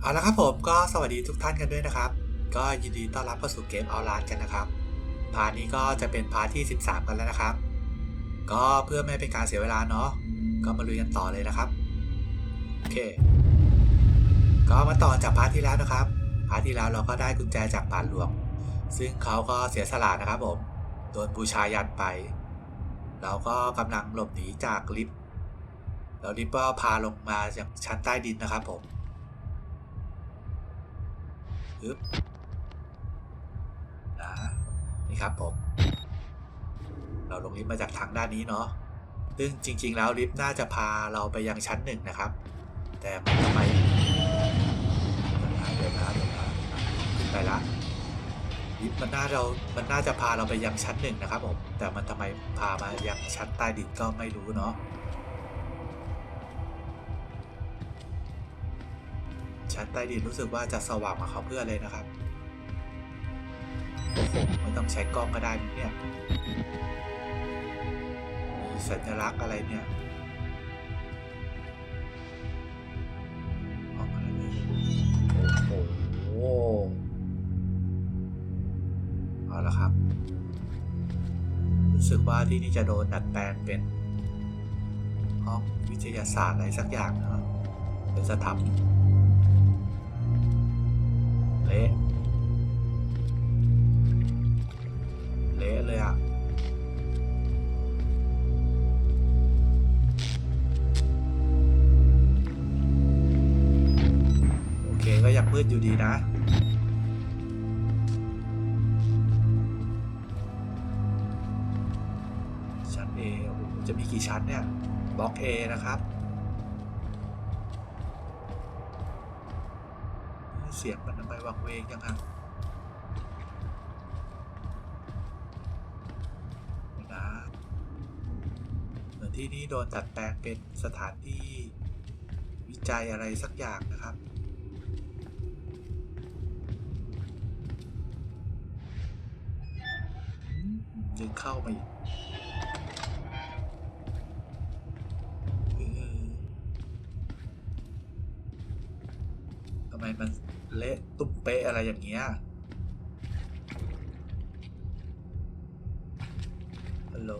เอาละครับผมก็สวัสดีทุกท่านกันด้วยนะครับ ก็ยินดีต้อนรับเข้าสู่เกมออนไลน์กันนะครับ พาร์ทนี้ก็จะเป็นพาร์ทที่ 13 กันแล้วนะครับ ก็เพื่อไม่เป็นการเสียเวลาเนาะก็มาลุยกันต่อเลยนะครับโอเค ก็มาต่อจากพาร์ทที่แล้วนะครับ พาร์ทที่แล้วเราก็ได้กุญแจจากป่านหลวง ซึ่งเขาก็เสียสละนะครับผมโดนบูชายันไป เราก็กำลังหลบหนีจากลิฟต์แล้วลิฟต์ก็พาลงมาจากชั้นใต้ดินนะครับผม ปึ๊บนะนี่ครับผม เราลงลิฟต์มาจากทางด้านนี้เนาะซึ่งจริง ๆ แล้วลิฟต์น่าจะพาเราไปยังชั้นหนึ่งนะครับ แต่มันทำไมเดี๋ยวนะเดี๋ยวนะขึ้นไปละลิฟต์มันน่าเรา มันน่าจะพาเราไปยังชั้นหนึ่งนะครับผม แต่มันทำไมพามายังชั้นใต้ดินก็ไม่รู้เนาะ ใต้ดินรู้สึกว่าจะสว่างมาเขาเพื่อเลยนะครับโอ้โหไม่ต้องใช้กล้องก็ได้เนี่ยมีสัญลักษณ์อะไรเนี่ยออกมาเลยโอ้โหเอาละครับ รู้สึกว่าที่นี่จะโดนดัดแปลงเป็นห้องวิทยาศาสตร์อะไรสักอย่างนะครับเป็นสถาปนิก เละเละเลยอะโอเคก็ยังมืดอยู่ดีนะชั้น A โอ้โหจะมีกี่ชั้นเนี่ย บล็อก A นะครับ เสียงมันทำไมวังเวงยังอะไม่นะเหมือนที่นี่โดนจัดแปลงเป็นสถานที่วิจัยอะไรสักอย่างนะครับดึงเข้ามาอีกทำไมมัน เละตุ้มเป๊ะอะไรอย่างเงี้ยฮัลโหล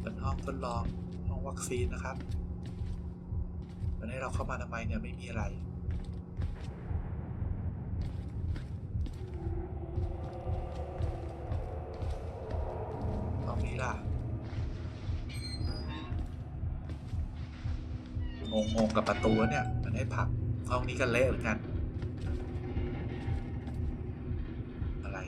เป็นห้องทดลองห้องวัคซีนนะครับมันให้เราเข้ามาทำไมเนี่ยไม่มีอะไรห้องนี้ล่ะงงงๆกับประตูเนี่ย ให้ผักห้องนี้ก็เละเหมือนกัน อะไร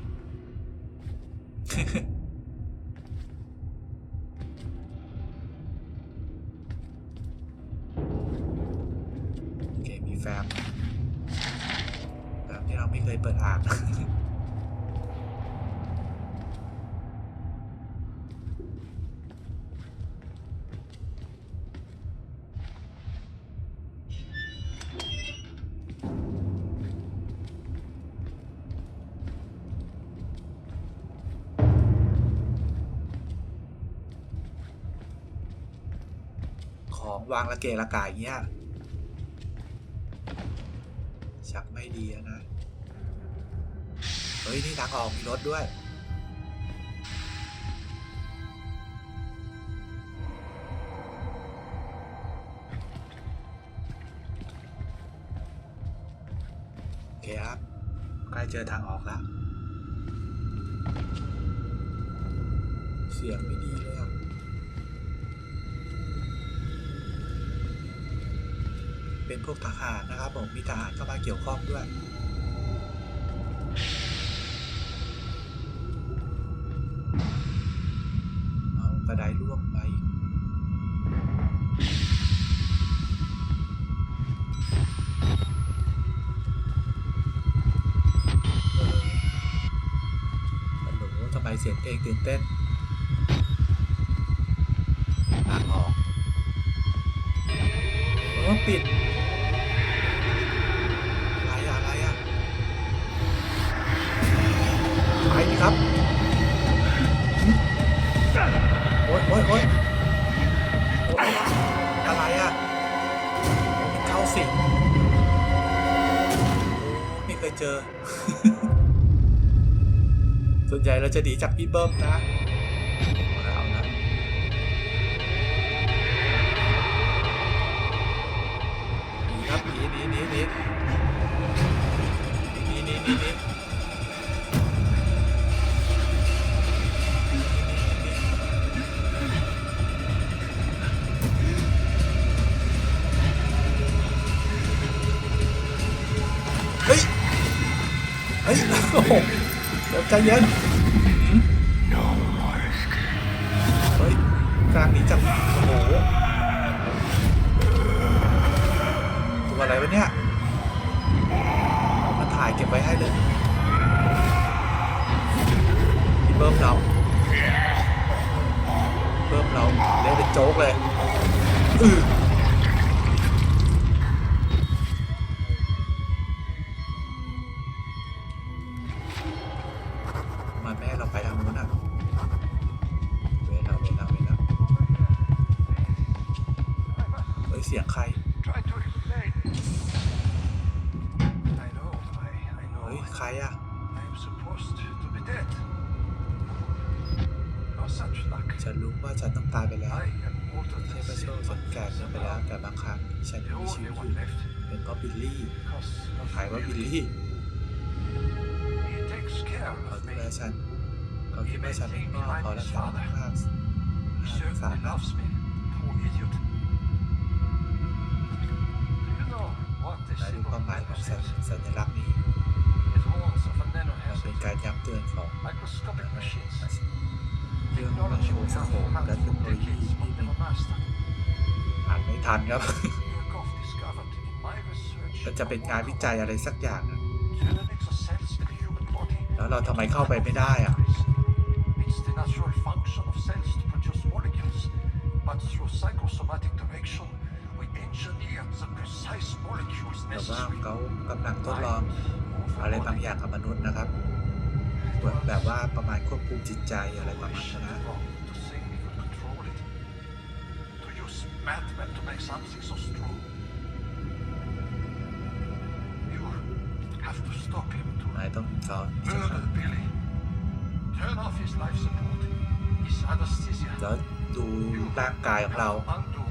วางระเกะระกายอย่างเงี้ยชักไม่ดีนะ เฮ้ย นี่ทางออกมีรถด้วย โอเคครับ ใกล้เจอทางออกแล้ว เสียงม่ เป็นพวกทหารนะครับผมมีทหารเข้ามาเกี่ยวข้องด้วยเอากระไดล่วงไปเออฮัลโหลทำไมเสียงเพลงตื่นเต้น ครับโอ๊ยโอ๊ยโอ๊ยอะไรอะเข้าสิไม่เคยเจอ ส่วนใหญ่เราจะดีจากพี่เบิ้มนะ Saan? ที่ไม่สำนกว่เขารักษาภาพสารภาพและดูความหมายของสัญลักษณ์นี้มันเป็นการย้ำเตือนของกเรื่องโชว์สโคปและเทคโนโลยีที่อ่านไม่ทันครับก็จะเป็นงานวิจัยอะไรสักอย่างแล้วเราทำไมเข้าไปไม่ได้อะ natural function of cells to produce molecules, but through psychosomatic direction, we engineer the precise molecules แต่ว่า necessary. เขากำลังทดลองอะไรบางอย่างกับมนุษย์นะครับเหมือนแบบว่าประมาณควบคุมจิตใจอะไรประมาณนั้นนะ wrong to think we could control it. To use madmen to make something so strong. You have to stop him to นายต้องสอน murder Billy. Turn off his แล้วดูร่างกายของเรา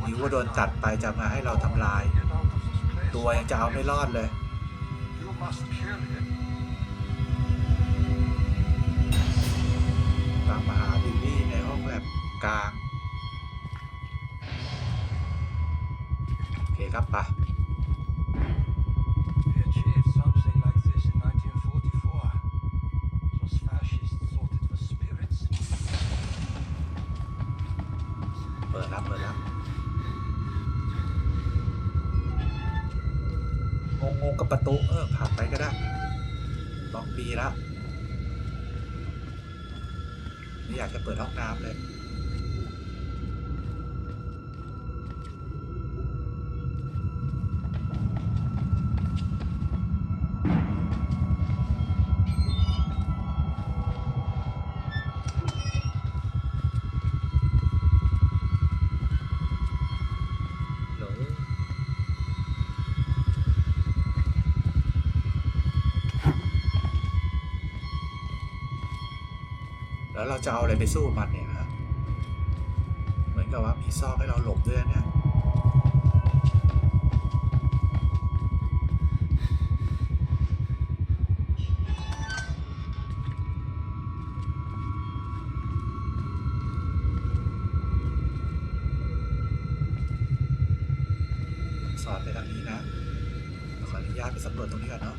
นิ้วก็โดนตัดไปจะมาให้เราทำลาย Get out of this place. ตัวยังจะเอาไม่รอดเลย แล้วเราจะเอาอะไรไปสู้มันเนี่ยฮะเหมือนกับว่ามีซอกให้เราหลบด้วยเนี่ยสอนไปทางนี้นะขออนุญาตไปสำรวจตรงนี้ก่อนเนาะ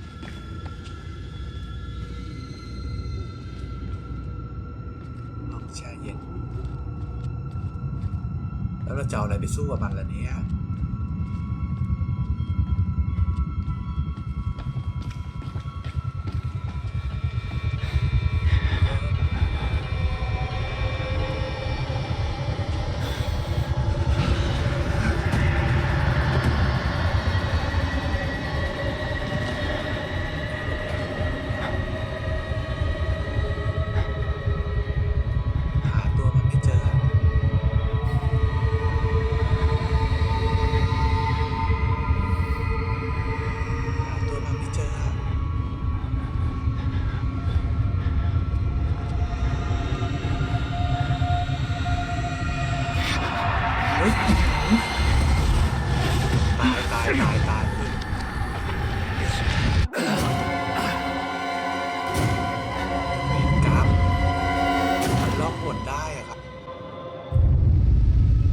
จะเอาอะไรไปสู้กับมันล่ะเนี่ย กราฟมันล็อกหมดได้อะครับ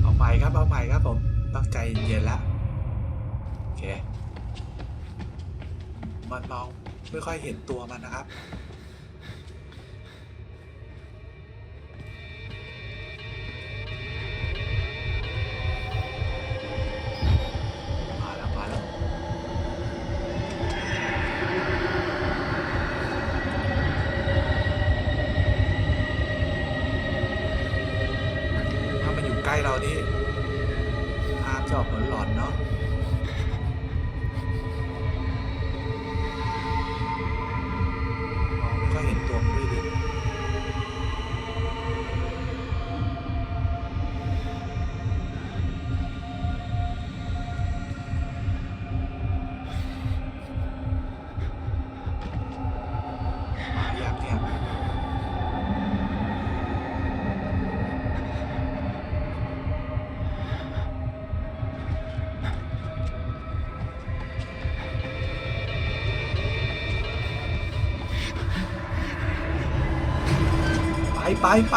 เอาใหม่ครับ เอาใหม่ครับผม ต้องใจเย็นแล้วโอเค มันมองไม่ค่อยเห็นตัวมันนะครับ เรานี่ภาพจะอบหลอนๆเนาะ ไปไป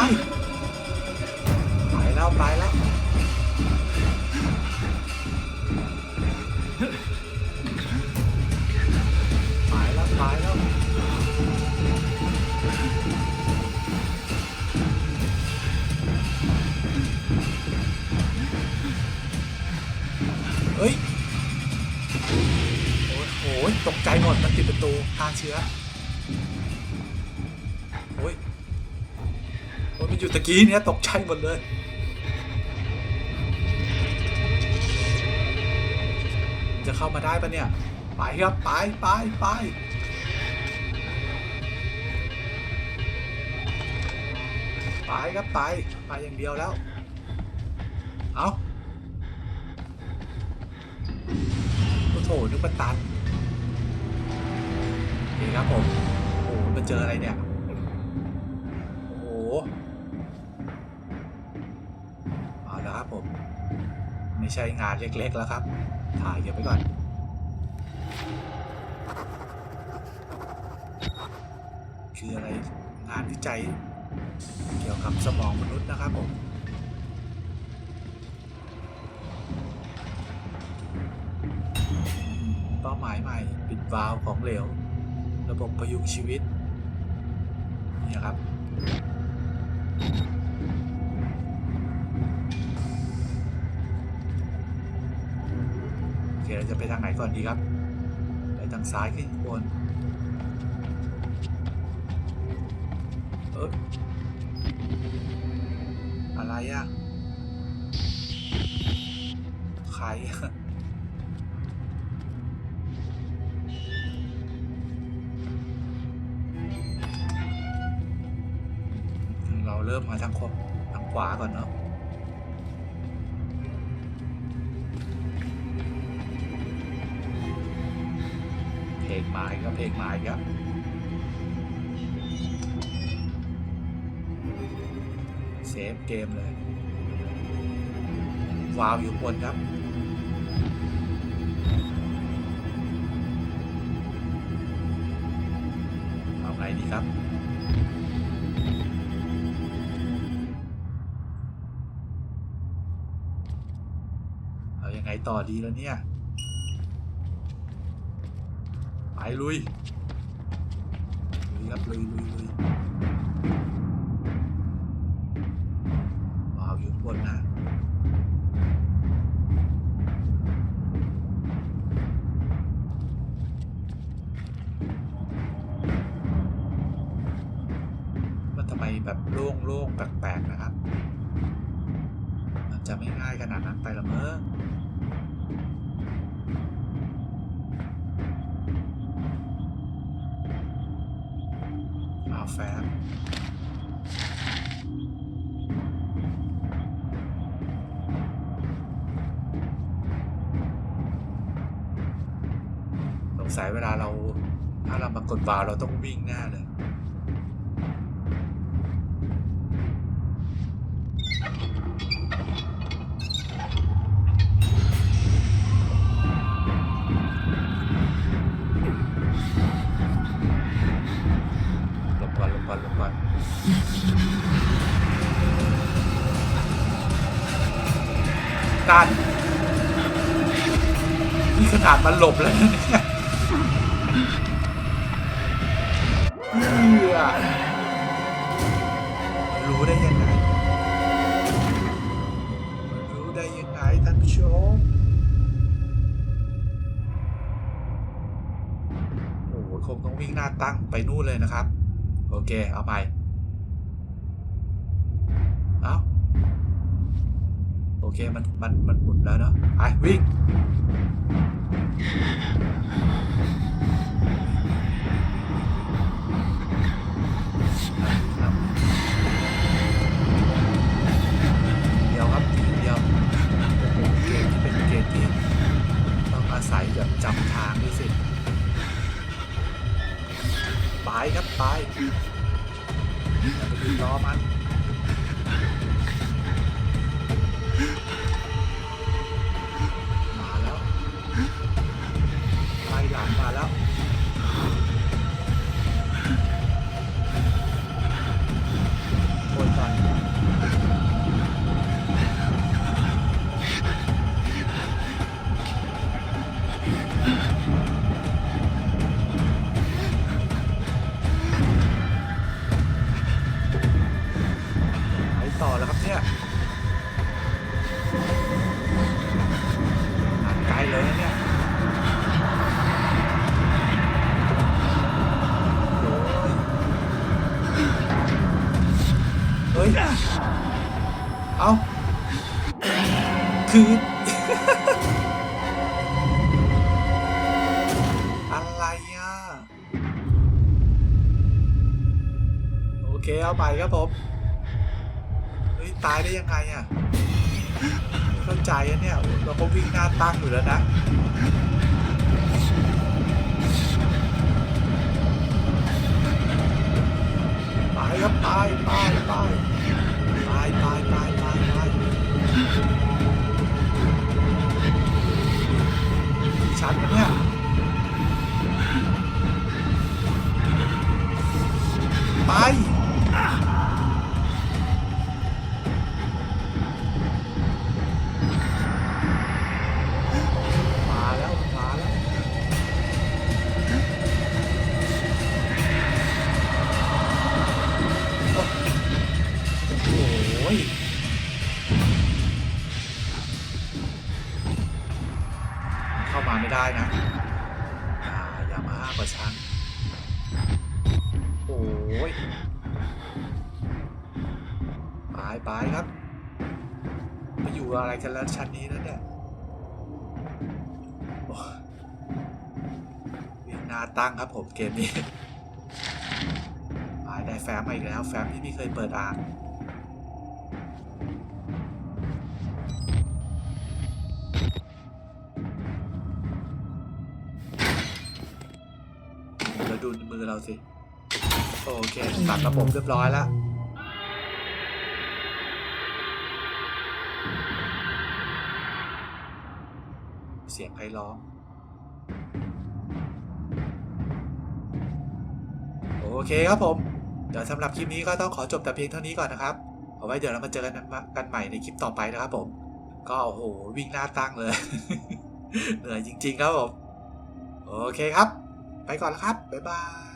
โอ้ยมันอยู่ตะกี้เนี้ยตกใจหมดเลย จะเข้ามาได้ปะเนี่ย ไปครับ ไปไปไปไปครับไปไปอย่างเดียวแล้ว เอาโอ้โถนึกว่าตันนี่ครับผมโอ้โหมาเจออะไรเนี่ย ครับผม ไม่ใช่งานเล็กๆแล้วครับ ถ่ายเก็บไว้ก่อนคืออะไรงานวิจัย เกี่ยวกับสมองมนุษย์นะครับผมเป้าหมายใหม่ ปิดวาล์วของเหลว ระบบประยุงชีวิต ก่อนดีครับ ไปทางซ้ายขึ้นบนเอออะไรอะใครอะเราเริ่มมาทางขวาทางขวาก่อนเนาะ เพลงหมายครับเซฟเกมเลยวาวอยู่บนครับเอาไงดีครับเอายังไงต่อดีแล้วเนี่ย ไปลุยลุยครับลุยลุยลุยว้าวอยู่บนนะมันทำไมแบบโล่งโล่งแปลกๆนะครับ มันจะไม่ง่ายขนาดนั้นไปละเมอ กดวาวเราต้องวิ่งหน้าเลยการนี่ขนาดมันหลบแล้ว โอ้โหคงต้องวิ่งหน้าตั้งไปนู่นเลยนะครับ โอเค เอาไป เอาโอเค มัน มัน มันหมุนแล้วเนาะ ไป วิ่ง เดียวครับเดียวโอ้โหเกมที่เป็นเกมที่ต้องอาศัยแบบจำทางด้ว ยสิไปครับไปอย่าไปยืนรอมัน ได้ยังไงอะเข้าใจอะเนี่ย เราก็วิ่งหน้าตั้งอยู่แล้วนะ ยเข้ามาไม่ได้นะอย่ามาอ้ากว่าฉันโอ้ยไปไปครับไปอยู่อะไรกันแล้วชั้นนี้แล้วเนี่ยวิ่งหน้าตั้งครับผมเกมนี้ไปได้แฟ้มมาอีกแล้ว แฟ้มที่พี่เคยเปิดอ่าน ดูมือเราสิ โอเค ตัดระบบเรียบร้อยแล้วเสียงใครร้องโอเคครับผม เดี๋ยวสำหรับคลิปนี้ก็ต้องขอจบแต่เพียงเท่านี้ก่อนนะครับ เอาไว้เดี๋ยวเรามาเจอกันกันใหม่ในคลิปต่อไปนะครับผม ก็โอ้โหวิ่งหน้าตั้งเลย เหนื่อยจริง ๆ ครับผม โอเคครับ ไปก่อนแล้วครับ บ๊ายบาย